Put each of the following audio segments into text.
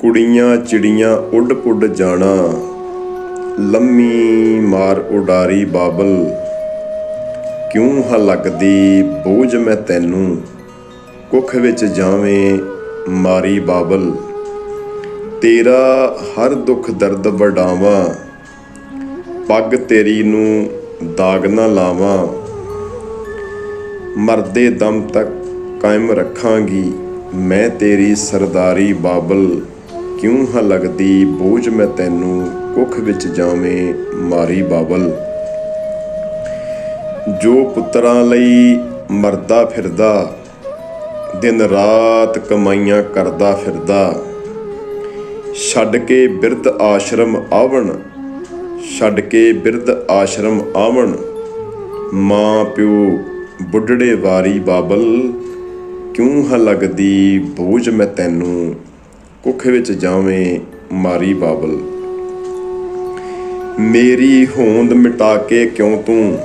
ਕੁੜੀਆਂ ਚਿੜੀਆਂ ਉੱਡ ਪੁੱਡ ਜਾਣਾ। ਲੰਮੀ ਮਾਰ ਉਡਾਰੀ ਬਾਬਲ। ਕਿਉਂ ਹ ਲੱਗਦੀ ਬੋਝ ਮੈਂ ਤੈਨੂੰ? ਕੁੱਖ ਵਿੱਚ ਜਾਵੇਂ ਮਾਰੀ ਬਾਬਲ। ਤੇਰਾ ਹਰ ਦੁੱਖ ਦਰਦ ਵਡਾਵਾਂ। ਪੱਗ ਤੇਰੀ ਨੂੰ ਦਾਗ ਨਾ ਲਾਵਾਂ। ਮਰਦੇ ਦਮ ਤੱਕ ਕਾਇਮ ਰੱਖਾਂਗੀ ਮੈਂ ਤੇਰੀ ਸਰਦਾਰੀ ਬਾਬਲ। ਕਿਉਂ ਹਾਂ ਲੱਗਦੀ ਬੋਝ ਮੈਂ ਤੈਨੂੰ ਕੁੱਖ ਵਿੱਚ ਜਾਵੇਂ ਮਾਰੀ ਬਾਬਲ ਜੋ ਪੁੱਤਰਾਂ ਲਈ ਮਰਦਾ ਫਿਰਦਾ, ਦਿਨ ਰਾਤ ਕਮਾਈਆਂ ਕਰਦਾ ਫਿਰਦਾ। ਛੱਡ ਕੇ ਬਿਰਧ ਆਸ਼ਰਮ ਆਵਣ, ਛੱਡ ਕੇ ਬਿਰਧ ਆਸ਼ਰਮ ਆਵਣ। ਮਾਂ ਪਿਓ ਬੁੱਢੜੇ ਵਾਰੀ ਬਾਬਲ ਕਿਉਂ ਹ ਲੱਗਦੀ ਬੋਝ ਮੈਂ ਤੈਨੂੰ ਕੁੱਖ ਵਿੱਚ ਜਾਵੇਂ ਮਾਰੀ ਬਾਬਲ। ਮੇਰੀ ਹੋਂਦ ਮਿਟਾ ਕੇ ਕਿਉਂ ਤੂੰ?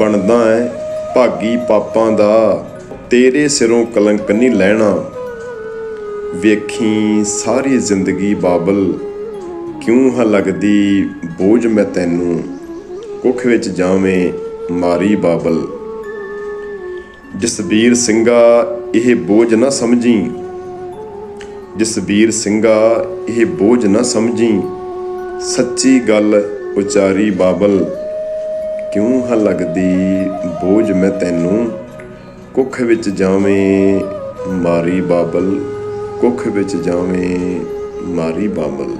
ਬਣਦਾ ਹੈ ਭਾਗੀ ਪਾਪਾਂ ਦਾ, ਤੇਰੇ ਸਿਰੋਂ ਕਲੰਕ ਨਹੀਂ ਲੈਣਾ। ਵੇਖੀ ਸਾਰੀ ਜ਼ਿੰਦਗੀ ਬਾਬਲ, ਕਿਉਂ ਹ ਲੱਗਦੀ ਬੋਝ ਮੈਂ ਤੈਨੂੰ? ਕੁੱਖ ਵਿੱਚ ਜਾਵੇਂ ਮਾਰੀ ਬਾਬਲ। ਜਸਬੀਰ ਸਿੰਘਾ, ਇਹ ਬੋਝ ਨਾ ਸਮਝੀ। ਜਸਬੀਰ ਸਿੰਘਾ ਇਹ ਬੋਝ ਨਾ ਸਮਝੀ, ਸੱਚੀ ਗੱਲ ਉਚਾਰੀ ਬਾਬਲ। ਕਿਉਂ ਹਾਂ ਲੱਗਦੀ ਬੋਝ ਮੈਂ ਤੈਨੂੰ? ਕੁੱਖ ਵਿੱਚ ਜਾਵੇਂ ਮਾਰੀ ਬਾਬਲ, ਕੁੱਖ ਵਿੱਚ ਜਾਵੇਂ ਮਾਰੀ ਬਾਬਲ।